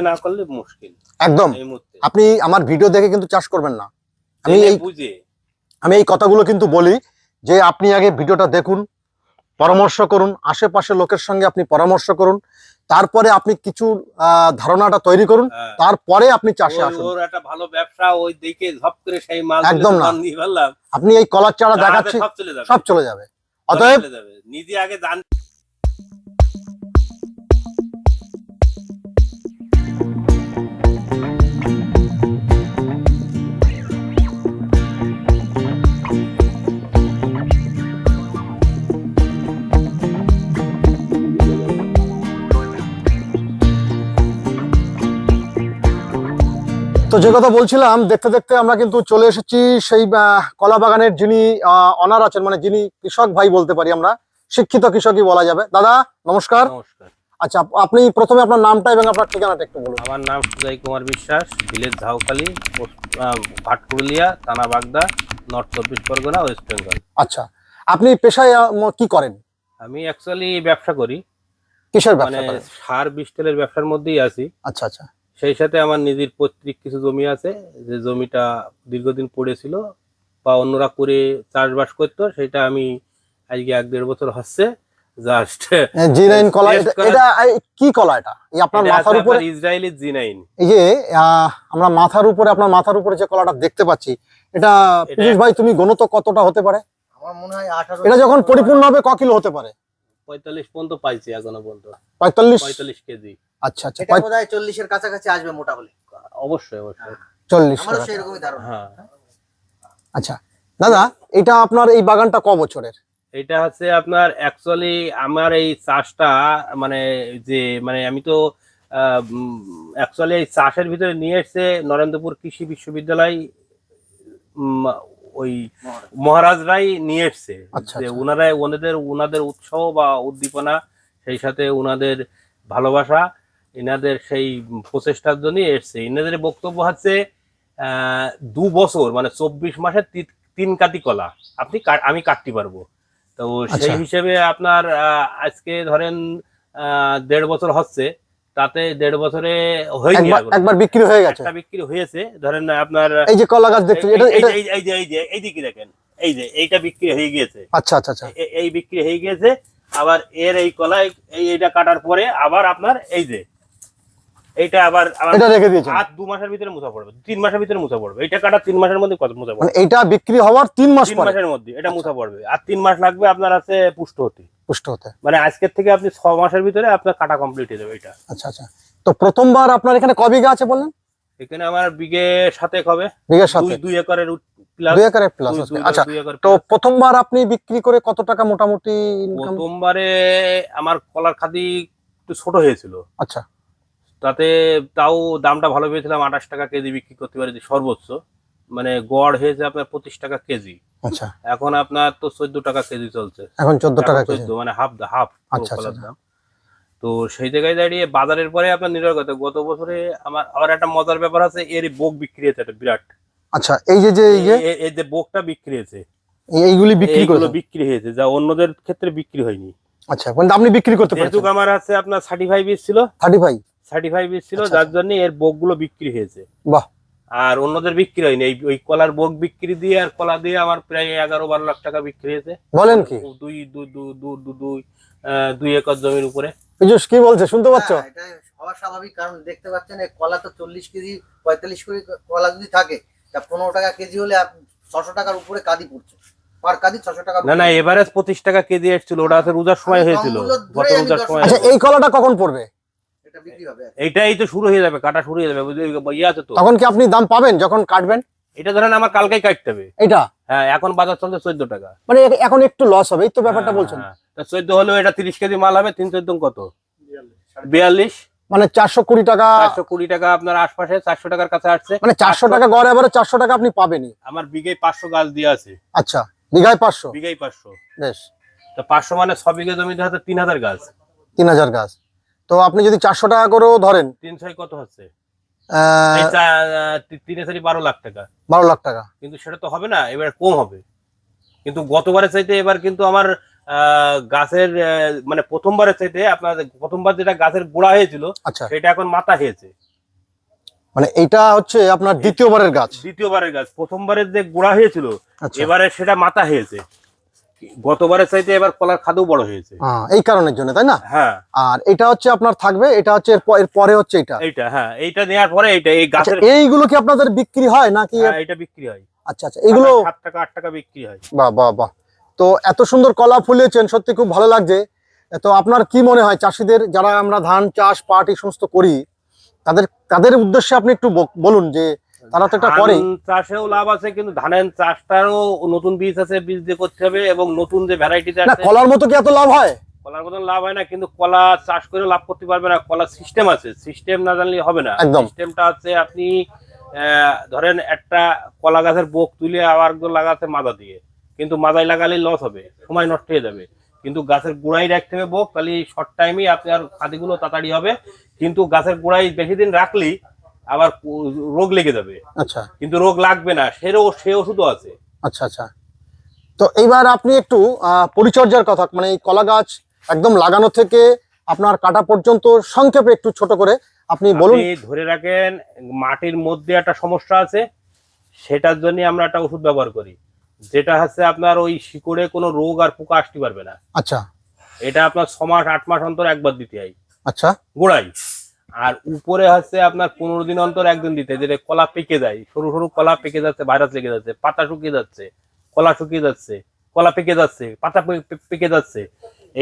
না করলে মুশকিল। একদম। আপনি আমার ভিডিও দেখে কিন্তু চাষ করবেন না। আমি এই বুঝে। আমি এই কথাগুলো কিন্তু বলি যে আপনি আগে ভিডিওটা দেখুন পরামর্শ করুন আশেপাশে লোকের সঙ্গে আপনি পরামর্শ করুন তারপরে আপনি কিছু আহ, ধারণাটা তৈরি করুন হ্যাঁ। তারপরে আপনি চাষে আসুন। ওর একটা ভালো ব্যবসা ওই দেখে ঝপ করে সেই মাল একদম না। আপনি এই কলার চারা দেখাচ্ছি সব চলে যাবে। অতএব নিজে আগে জান যে কথা বলছিলাম দেখতে দেখতে আমরা কিন্তু চলে এসেছি সেই কলা বাগানের যিনি অনার আছেন মানে যিনি কৃষক ভাই বলতে পারি আমরা শিক্ষিত কৃষকই বলা যাবে। দাদা নমস্কার। নমস্কার। আচ্ছা আপনি প্রথমে আপনার নামটা এবং আপনার ঠিকানাটা একটু বলুন। আমার নাম সুজয় কুমার বিশ্বাস ভিলেজ আহ, ভাটপুরুলিয়া থানা বাগদা নর্থ চব্বিশ পরগনা ওয়েস্ট বেঙ্গল। আচ্ছা আপনি পেশায় কি করেন? আমি অ্যাকচুয়ালি ব্যবসা করি। কিসের মানে ব্যবসা করেন? সার বিস্টেলের ব্যবসার মধ্যেই আছি। আচ্ছা আচ্ছা। সেই সাথে আমার নিজের পৈতৃক কিছু জমি আছে যে জমিটা দীর্ঘদিন পড়েছিল বা অন্যরা করে চাষবাস করতো সেটা আমি আজকে এক দেড় বছর হচ্ছে জাস্ট জি নাইন কলা এটা- কি কলা এটা? আপনার মাথার উপরে ইসরায়েলি জি নাইন এই যে আহ, আমরা মাথার উপরে আপনার মাথার উপরে যে কলাটা দেখতে পাচ্ছি এটা পীযুষ ভাই তুমি গণত কতটা হতে পারে? আমার মনে হয় আঠারো এটা যখন পরিপূর্ণ হবে ক কিলো হতে পারে? পঁয়তাল্লিশ পর্যন্ত পাইছি এখনও পর্যন্ত। পঁয়তাল্লিশ? পঁয়তাল্লিশ কেজি। আচ্ছা আচ্ছা এটা বোধ হয় চল্লিশের কাছাকাছি আসবে মোটা হলে অবশ্যই অবশ্যই। চল্লিশ আমারও সেরকমই ধারণা। হ্যাঁ। আচ্ছা দাদা এটা আপনার এই বাগানটা ক বছরের? এটা হচ্ছে আপনার অ্যাকচুয়ালি আমার এই চাষটা মানে যে মানে আমি তো অ্যাকচুয়ালি এই চাষের ভিতরে নিয়ে এসছে নরেন্দ্রপুর কৃষি বিশ্ববিদ্যালয় উম, ওই মহারাজরাই নিয়ে এসছে। আচ্ছা, যে আচ্ছা। ওনারা ওনাদের ওনাদের উৎসাহ বা উদ্দীপনা সেই সাথে ওনাদের ভালোবাসা এনাদের সেই প্রচেষ্টার জন্য এসছে। এনাদের বক্তব্য হচ্ছে দু বছর মানে চব্বিশ মাসের তিন কাতি কলা। আপনি আমি কাটতে পারব। তো সেই আচ্ছা। হিসেবে আপনার আজকে ধরেন দেড় বছর হচ্ছে তাতে দেড় বছরে হয়নি একবার বিক্রি হয়ে গেছে। বিক্রি হয়েছে ধরেন আপনার এই যে কলা গাছ দেখছি এটা এই- এটা যে- এই যে এই দিকে দেখেন এই যে এইটা বিক্রি হয়ে গিয়েছে। আচ্ছা আচ্ছা আচ্ছা। এই বিক্রি হয়ে গিয়েছে আবার এর এই কলা এই এইটা কাটার পরে আবার আপনার এই যে এইটা আবার আবার এটা রেখে দিয়েছেন। আর দু মাসের ভিতরে মুছা পড়বে তিন মাসের ভিতরে মুছা পড়বে। এটা কাটা তিন মাসের মধ্যে কত মুছা পড়বে? মানে বিক্রি হওয়ার তিন মাস তিন মাসের মধ্যে এটা মুছা পড়বে। আর তিন মাস লাগবে আপনার আছে পুষ্ট হতে পুষ্ট হতে। মানে আজকের থেকে আপনি ছ মাসের ভিতরে আপনার কাটা কমপ্লিট হয়ে যাবে এটা। আচ্ছা আচ্ছা। তো প্রথমবার আপনার এখানে ক বিঘা আছে বললেন? এখানে আমার বিঘে সাথে হবে। দুই সাথে দুই একরের দুই একরের প্লাস আচ্ছা। তো প্রথমবার আপনি বিক্রি করে কত টাকা মোটামুটি প্রথমবারে আমার কলার খাদি একটু ছোট হয়েছিল। আচ্ছা। তাতে তাও দামটা ভালো পেয়েছিলাম আঠাশ টাকা কেজি বিক্রি করতে পারি সর্বোচ্চ। মানে গড় হয়েছে আপনার পঁচিশ টাকা কেজি। আচ্ছা। এখন আপনার তো চোদ্দ টাকা কেজি চলছে। এখন চোদ্দ টাকা 14 মানে হাফ হাফ আচ্ছা, আচ্ছা, দাম। তো সেই জায়গায় দাঁড়িয়ে বাজারের পরে আপনার নির্ভর করতে গত বছরে আমার আবার একটা মজার ব্যাপার আছে এর বোক বিক্রি হয়েছে একটা বিরাট। আচ্ছা এই যে যে এই যে? এ- এই যে বোকটা বিক্রি হয়েছে। এইগুলি বিক্রি এইগুলো করে বিক্রি হয়েছে যা অন্যদের ক্ষেত্রে বিক্রি হয়নি। আচ্ছা আপনি বিক্রি করতে যেহেতু আমার আছে আপনার থার্টি ফাইভ ছিল। থার্টি ফাইভ থার্টি ফাইভ ছিল আচ্ছা, যার জন্য এর বোকগুলো বিক্রি হয়েছে। বাহ। আর অন্যদের বিক্রি হয়নি এই ওই কলার বোক বিক্রি দিয়ে আর কলা দিয়ে আমার প্রায় এগারো বারো লাখ টাকা বিক্রি হয়েছে। বলেন কি? দুই দুই দুই দুই দুই দুই আহ, দুই একর জমির উপরে। পীযুষ কি বলছে? শুনতে পাচ্ছ? হ্যাঁ, এটা হওয়া স্বাভাবিক কারণ দেখতে পাচ্ছেন এই কলা তো চল্লিশ কেজি পঁয়তাল্লিশ কেজি কলা যদি থাকে তা পনেরো টাকা কেজি হলে ছশো টাকার উপরে কাদি পড়ছে। পার কাদি ছশো টাকা না না এভারেজ পঁচিশ টাকা কেজি এসেছিল ওটা আছে রোজার সময় হয়েছিল। গত রোজার সময় আচ্ছা হয়েছিল। এই কলাটা কখন পড়বে? এটা বিক্রি হবে এইটাই তো শুরু হয়ে যাবে কাটা শুরু হয়ে যাবে বুঝলি? ইয়ে আছে তো। তখন কি আপনি দাম পাবেন যখন কাটবেন? এটা ধরেন আমার কালকেই কাটতে হবে। এটা? হ্যাঁ এখন বাজার চলছে চোদ্দ টাকা। মানে এখন একটু লস হবে এই তো ব্যাপারটা বলছেন। চোদ্দ হলেও এটা তিরিশ কেজি মাল হবে তিন চোদ্দ কত? বিয়াল্লিশ। মানে চারশো কুড়ি টাকা চারশো কুড়ি টাকা আপনার আশপাশে চারশো টাকার কাছে আসছে। মানে চারশো টাকা গড় এবারে চারশো টাকা আপনি পাবেনই। আমার বিঘায় পাঁচশো গাছ দিয়ে আছে। আচ্ছা বিঘায় পাঁচশো? বিঘায় পাঁচশো। বেশ। তো পাঁচশো মানে ছ বিঘা জমিতে হচ্ছে তিন হাজার গাছ। তিন হাজার গাছ। তো আপনি যদি চারশো টাকা করেও ধরেন তিন ছয় কত হচ্ছে? তিন হাজারই বারো লাখ টাকা। বারো লাখ টাকা। কিন্তু সেটা তো হবে না এবার কম হবে। কিন্তু গতবারের চাইতে এবার কিন্তু আমার আহ, গাছের মানে প্রথমবারের চাইতে আপনার প্রথমবার যেটা গাছের গোড়া হয়েছিল আচ্ছা। সেটা এখন মাথা হয়েছে মানে এইটা হচ্ছে আপনার দ্বিতীয়বারের গাছ। দ্বিতীয়বারের গাছ প্রথমবারের যে গোড়া হয়েছিল আচ্ছা। এবারে সেটা মাথা হয়েছে গতবারের চাইতে এবার কলার খাদও বড় হয়েছে। হ্যাঁ, এই কারণের জন্য তাই না? হ্যাঁ। আর এটা হচ্ছে আপনার থাকবে এটা হচ্ছে এর পরে হচ্ছে এটা? এইটা হ্যাঁ এইটা নেওয়ার পরে এইটা এই আচ্ছা গাছের এইগুলো কি আপনাদের বিক্রি হয় নাকি হ্যাঁ, এটা বিক্রি হয়। আচ্ছা আচ্ছা এগুলো সাত টাকা আট টাকা বিক্রি হয়। বাহ বাহ বাহ। তো এত সুন্দর কলা ফুলিয়েছেন সত্যি খুব ভালো লাগছে। তো আপনার কি মনে হয় চাষিদের যারা আমরা ধান চাষ পাট এই সমস্ত করি তাদের তাদের উদ্দেশ্যে আপনি একটু বলুন যে তারা তো এটা করে চাষেও লাভ আছে কিন্তু ধানের চাষটারও নতুন বীজ আছে বীজ দিয়ে করতে হবে এবং নতুন যে ভ্যারাইটিতে না আছে কলার মতো কি এত লাভ হয়? কলার মতন লাভ হয় না কিন্তু কলা চাষ করে লাভ করতে পারবে না কলার সিস্টেম আছে। সিস্টেম না জানলে হবে না। সিস্টেমটা হচ্ছে আপনি ধরেন একটা কলা গাছের বোক তুলে আবার লাগাতে মাদা দিয়ে। কিন্তু মাদায় লাগালে লস হবে সময় নষ্ট হয়ে যাবে। কিন্তু গাছের গোড়ায় রাখতে হবে বোক তাহলে শর্ট টাইমেই আপনার খাদিগুলো তাড়াতাড়ি হবে। কিন্তু গাছের গোড়ায় বেশি দিন রাখলি আবার রোগ লেগে যাবে। আচ্ছা। কিন্তু রোগ লাগবে না সেও সে ওষুধও আছে। আচ্ছা আচ্ছা। তো এইবার আপনি একটু পরিচর্যার কথা মানে এই কলা গাছ একদম লাগানো থেকে আপনার কাটা পর্যন্ত সংক্ষেপে একটু ছোট করে আপনি বলুন। ধরে রাখেন মাটির মধ্যে একটা সমস্যা আছে সেটার জন্য আমরা একটা ওষুধ ব্যবহার করি। যেটা হচ্ছে আপনার ওই শিকড়ে কোনো রোগ আর পোকা আসতে পারবে না। আচ্ছা। এটা আপনার ছ মাস আট মাস অন্তর একবার দিতে হয়। আচ্ছা। গোড়াই আর উপরে হচ্ছে আপনার পনেরো দিন অন্তর একদিন দিতে যেটা কলা পেকে যায় সরু সরু কলা পেকে যাচ্ছে ভাইরাস লেগে যাচ্ছে পাতা শুকিয়ে যাচ্ছে কলা শুকিয়ে যাচ্ছে কলা পেকে যাচ্ছে পাতা পেকে যাচ্ছে।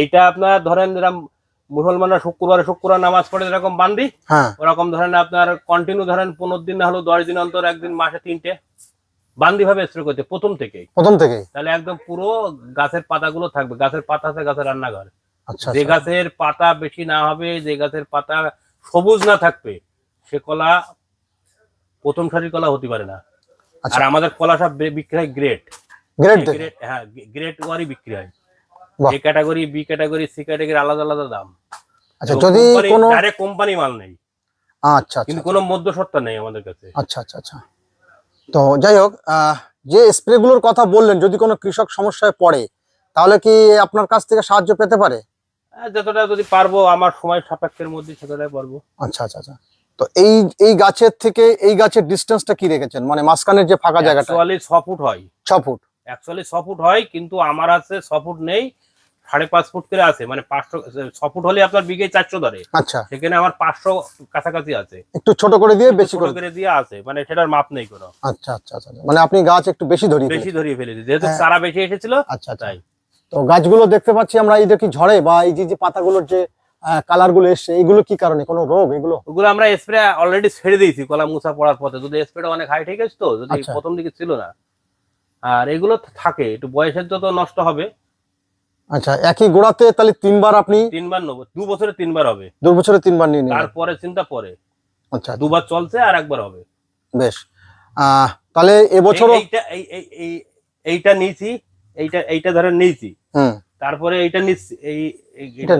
এইটা আপনার ধরেন যেরকম মুসলমানরা শুক্রবারে শুক্রবার নামাজ পড়ে যেরকম বান্দি হ্যাঁ। ওরকম ধরেন আপনার কন্টিনিউ ধরেন পনেরো দিন না হলেও দশ দিন অন্তর একদিন মাসে তিনটে বান্দি ভাবে স্প্রে করতে প্রথম থেকে প্রথম থেকে তাহলে একদম পুরো গাছের পাতাগুলো থাকবে গাছের পাতা আছে গাছের রান্নাঘর। আচ্ছা যে আচ্ছা। গাছের পাতা বেশি না হবে যে গাছের পাতা সবুজ না থাকবে সে কলা প্রথম সারির কলা হতে পারে না। আচ্ছা। আর আমাদের কলা সব বিক্রি হয় গ্রেড গ্রেড থেকে? গ্রেড হ্যাঁ গ্রেড ওয়ারই বিক্রি হয়। A category B category C category আলাদা আলাদা দাম। আচ্ছা যদি কোনো ডাইরেক্ট কোম্পানি মাল নেই। আচ্ছা আচ্ছা কিন্তু কোনো মধ্যসত্ত্বা নেই আমাদের কাছে। আচ্ছা আচ্ছা আচ্ছা। তো যাই হোক যে স্প্রেগুলোর কথা বললেন যদি কোনো কৃষক সমস্যায় পড়ে তাহলে কি আপনার কাছ থেকে সাহায্য পেতে পারে? যতটা যদি পারব আমার সময় সাপেক্ষের মধ্যে সেতটাই পারব। আচ্ছা আচ্ছা আচ্ছা। তো এই এই গাছের থেকে এই গাছের ডিস্টেন্সটা কি রেখেছেন? মানে মাঝখানের যে ফাঁকা জায়গাটা। অ্যাকচুয়ালি ছ ফুট হয়। ছ ফুট। অ্যাকচুয়ালি ছ ফুট হয় কিন্তু আমার আছে ছ ফুট নেই সাড়ে পাঁচ ফুট করে আছে। মানে পাঁচশো ছ ফুট হলে আপনার বিঘে চারশো ধরে। আচ্ছা। সেখানে আমার পাঁচশো কাছাকাছি আছে। একটু ছোট করে দিয়ে বেশি করে। করে দিয়ে আছে। মানে সেটার মাপ নেই কোনো। আচ্ছা আচ্ছা আচ্ছা মানে আপনি গাছ একটু বেশি ধরিয়ে বেশি। ধরিয়ে ফেলেছি। যেহেতু হ্যাঁ। চারা বেশি এসেছিল আচ্ছা আচ্ছা। তাই। তো গাছগুলো দেখতে পাচ্ছি আমরা এই যে কি ঝড়ে বা এই যে যে পাতাগুলোর যে কালারগুলো এসছে এইগুলো কি কারণে? কোনো রোগ এগুলো? ওগুলো আমরা স্প্রে অলরেডি ছেড়ে দিয়েছি কলা মুসা পড়ার পথে। যদি স্প্রেটা অনেক হাই ঠিক আছে তো যদি আচ্ছা। প্রথম দিকে ছিল না। আর এগুলো থাকে একটু বয়সের যত নষ্ট হবে। আচ্ছা একই গোড়াতে তাহলে তিনবার আপনি তিনবার নেব দু বছরে তিনবার হবে। দু বছরে তিনবার নিয়ে নিলেন তারপরে চিন্তা পরে। আচ্ছা। দুবার চলছে আর একবার হবে। বেশ। তাহলে এবছরও এই- এইটা এই এই এই- এইটা নিয়েছি এইটা এইটা ধরেন নিয়েছি। তারপরে এইটা নিচ্ছি এই এটা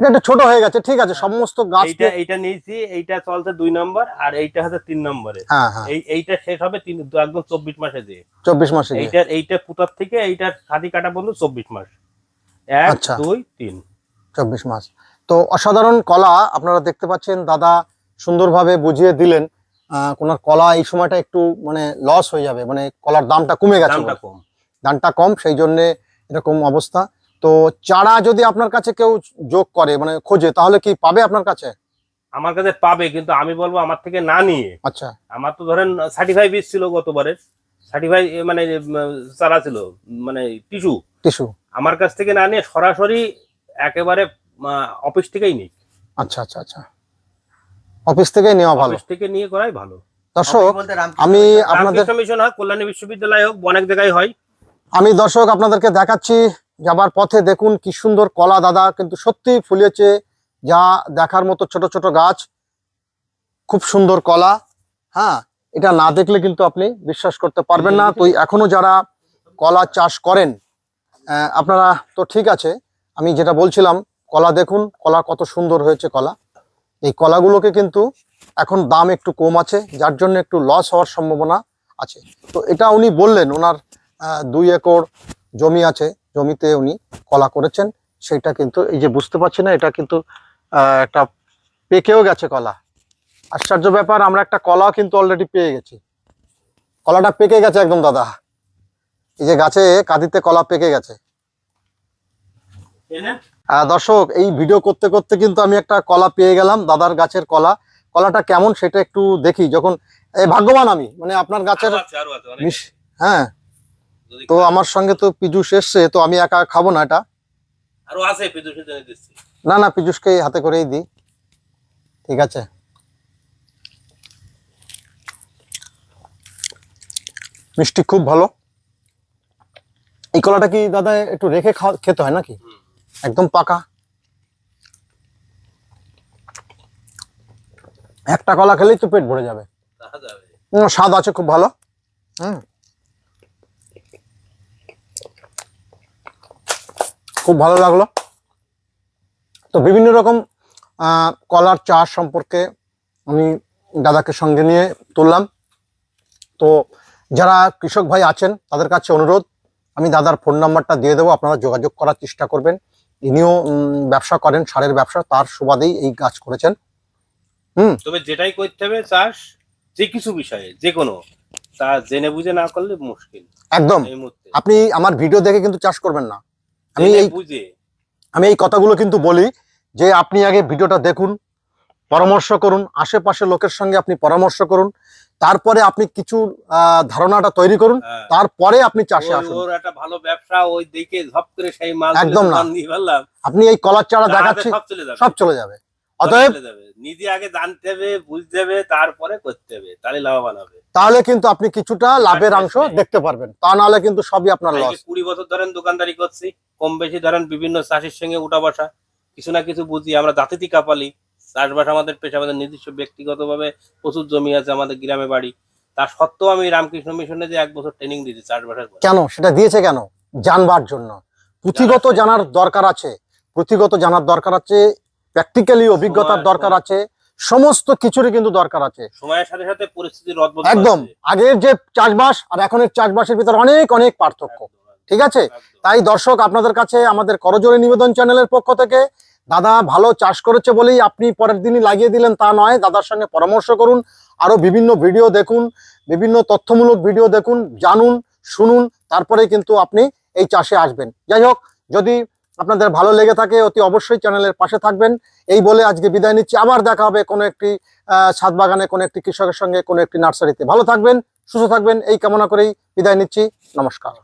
এটা ছোট হয়ে গেছে ঠিক আছে সমস্ত গাছ এইটা এইটা নিয়েছি এইটা চলছে দুই নম্বর আর এইটা হচ্ছে তিন নম্বরে হ্যাঁ হ্যাঁ। এই এইটা শেষ হবে তিন একদম চব্বিশ মাসে দিয়ে। চব্বিশ মাসে এইটা পুতার থেকে এইটার ছাদি কাটা চব্বিশ মাস। এক আচ্ছা। দুই তিন। চব্বিশ মাস। তো অসাধারণ কলা আপনারা দেখতে পাচ্ছেন দাদা সুন্দরভাবে বুঝিয়ে দিলেন। আহ, কোনার কলা এই সময়টা একটু মানে লস হয়ে যাবে মানে কলার দামটা কমে গেছে দামটা কম। দামটা কম সেই জন্য এরকম অবস্থা। তো চারা যদি আপনার কাছে কেউ যোগ করে মানে খোঁজে তাহলে কি পাবে আপনার কাছে? আমার কাছে পাবে কিন্তু আমি বলব আমার থেকে না নিয়ে। আচ্ছা। আমার তো ধরেন সার্টিফাই বীজ ছিল গতবারের। সার্টিফাই মানে চারা ছিল মানে টিস্যু। টিস্যু। আমার কাছ থেকে না নিয়ে সরাসরি একেবারে অফিস থেকেই নিক আচ্ছা আচ্ছা আচ্ছা। অফিস থেকে নেওয়া ভালো। অফিস থেকে নিয়ে করাই ভালো। দর্শক আমি। আপনাদের রামকৃষ্ণ মিশন হয় কল্যাণী বিশ্ববিদ্যালয় হোক অনেক জায়গায় হয় আমি দর্শক আপনাদেরকে দেখাচ্ছি, যাবার পথে দেখুন কি সুন্দর কলা দাদা কিন্তু সত্যি ফুলিয়েছে, যা দেখার মতো ছোট ছোট গাছ, খুব সুন্দর কলা। হ্যাঁ এটা না দেখলে কিন্তু আপনি বিশ্বাস করতে পারবেন না। তো এখনও যারা কলা চাষ করেন আপনারা তো ঠিক আছে, আমি যেটা বলছিলাম, কলা দেখুন, কলা কত সুন্দর হয়েছে কলা। এই কলাগুলোকে কিন্তু এখন দাম একটু কম আছে, যার জন্য একটু লস হওয়ার সম্ভাবনা আছে। তো এটা উনি বললেন, ওনার দুই একর জমি আছে জমিতে উনি কলা করেছেন। সেটা কিন্তু এই যে বুঝতে পারছি না এটা কিন্তু একটা পেকেও গেছে কলা। আশ্চর্য ব্যাপার আমরা একটা কলা কিন্তু অলরেডি পেয়ে গেছি। কলাটা পেকে গেছে একদম দাদা। এই যে গাছে কাঁদিতে কলা পেকে গেছে। দর্শক এই ভিডিও করতে করতে কিন্তু আমি একটা কলা পেয়ে গেলাম দাদার গাছের কলা। কলাটা কেমন সেটা একটু দেখি যখন এই ভাগ্যবান আমি। মানে আপনার গাছের হ্যাঁ। তো আমার সঙ্গে তো পীযুষ এসছে তো আমি একা খাব না এটা। আরও আছে বিদুষের জন্য দিচ্ছি। না না পীযুষকে হাতে করেই দিই। ঠিক আছে। মিষ্টি খুব ভালো। এই কলাটা কি দাদা একটু রেখে খেতে হয় নাকি? একদম পাকা। একটা কলা খেলেই তো পেট ভরে যাবে। স্বাদ আছে খুব ভালো। হুম। খুব ভালো লাগল। তো বিভিন্ন রকম কলার চাষ সম্পর্কে আমি দাদাকে সঙ্গে নিয়ে তুললাম। তো যারা কৃষক ভাই আছেন তাদের কাছে অনুরোধ আমি দাদার ফোন নাম্বারটা দিয়ে দেবো আপনারা যোগাযোগ করার চেষ্টা করবেন। ইনিও ব্যবসা করেন সারের ব্যবসা তার সুবাদেই এই কাজ করেছেন। হুম। তবে যেটাই করতে হবে চাষ যে কিছু বিষয়ে যে কোনো তা জেনে বুঝে না করলে মুশকিল। একদম। এই মুহূর্তে। আপনি আমার ভিডিও দেখে কিন্তু চাষ করবেন না। আমি এই কথাগুলো কিন্তু বলি যে আপনি আগে ভিডিওটা দেখুন পরামর্শ করুন আশেপাশে লোকের সঙ্গে আপনি পরামর্শ করুন তারপরে আপনি কিছু আহ, ধারণাটা তৈরি করুন হ্যাঁ। তারপরে আপনি চাষে আসুন। ওর একটা ভালো ব্যবসা ওই দিকে ঝপ করে সেই মাল একদম না। আপনি এই কলার চারা দেখাচ্ছি সব চলে যাবে। অতএব নিজে আগে জানতে হবে বুঝতে হবে তারপরে করতে হবে। তাহলে লাভবান হবে। তাহলে কিন্তু আপনি কিছুটা লাভের অংশ দেখতে পারবেন। তা নাহলে কিন্তু সবই আপনার লস কুড়ি বছর ধরেন দোকানদারি করছি কম বেশি ধরেন বিভিন্ন চাষির সঙ্গে উঠা বসা কিছু না কিছু বুঝি। আমরা জাতিতি কাপালি চাষবাস আমাদের পেশা আমাদের নিজস্ব ব্যক্তিগতভাবে প্রচুর জমি আছে আমাদের গ্রামে বাড়ি। তা সত্ত্বেও আমি রামকৃষ্ণ মিশনে যে এক বছর ট্রেনিং দিয়েছি চাষবাসের কেন? সেটা দিয়েছে কেন? জানবার জন্য। পুঁথিগত জানার দরকার আছে। পুঁথিগত জানার দরকার আছে প্র্যাকটিক্যালি অভিজ্ঞতার দরকার আছে সমস্ত কিছুরই কিন্তু দরকার আছে। সময়ের সাথে সাথে পরিস্থিতির একদম আগের যে চাষবাস আর এখনের চাষবাসের ভিতরে অনেক অনেক পার্থক্য। ঠিক আছে? তাই দর্শক আপনাদের কাছে আমাদের করজোরে নিবেদন চ্যানেলের পক্ষ থেকে দাদা ভালো চাষ করেছে বলেই আপনি পরের দিনই লাগিয়ে দিলেন তা নয়। দাদার সঙ্গে পরামর্শ করুন আরও বিভিন্ন ভিডিও দেখুন বিভিন্ন তথ্যমূলক ভিডিও দেখুন জানুন শুনুন তারপরে কিন্তু আপনি এই চাষে আসবেন। যাই হোক যদি আপনাদের ভালো লেগে থাকে, অতি অবশ্যই চ্যানেলের পাশে থাকবেন। এই বলে আজকে বিদায় নিচ্ছি। আবার দেখা হবে কোনো একটি ছাদ বাগানে, কোনো একটি কৃষকের সঙ্গে, কোনো একটি নার্সারিতে। ভালো থাকবেন, সুস্থ থাকবেন, এই কামনা করেই বিদায় নিচ্ছি। নমস্কার।